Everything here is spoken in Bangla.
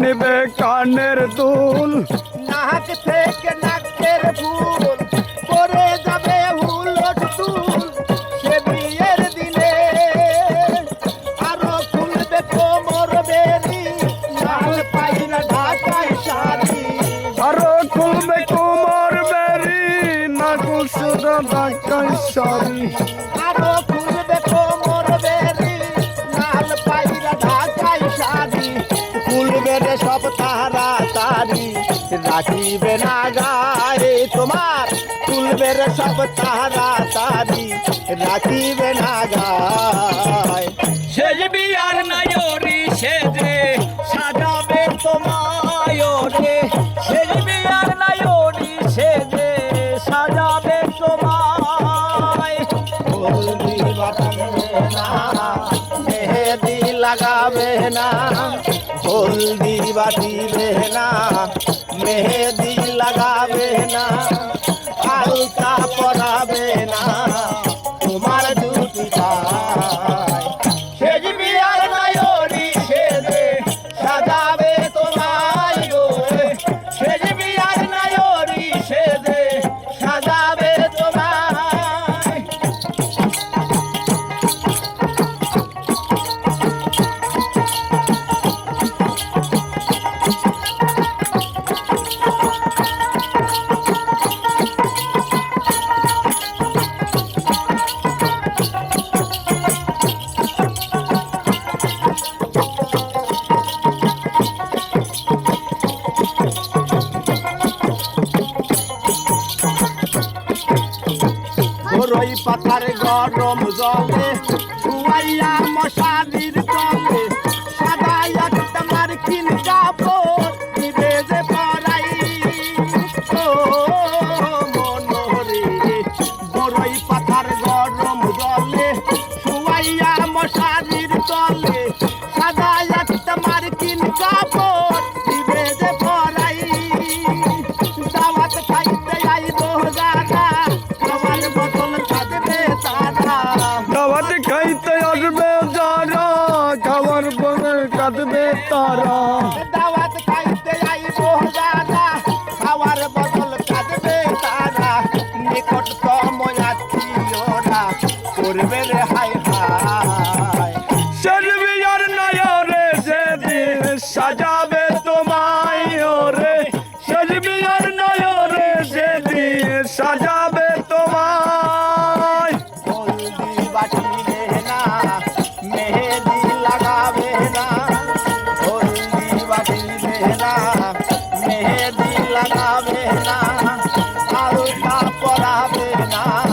নিবে কানের দুল নাক থেকে সারি আরও খুলবে কোমর বেরি লাল পাইরা ঢাকায় শাড়ি রে সব তারা তারি রাখিবে না গায়ে তোমার তুলবে রে সব তারা তারি রাখিবে না মেহেদি লাগাবে না হলদি বাটিবে না মেহেদি পাতার গরম জলে শুয়াইয়া মশারির তলে সাদা একটা মার্কিন কাপড় নিবে যে পরাই। ও মনোরে বড়ই পাতার গরম জলে দাওয়াত খাইতে আইব দাদা খাওয়ার বদল কাঁদবে তারা। নিকটতম আত্মীয়রা করবে রে হাই হাই সেজবিয়ার নয়রে সেদিন সাজাবে रा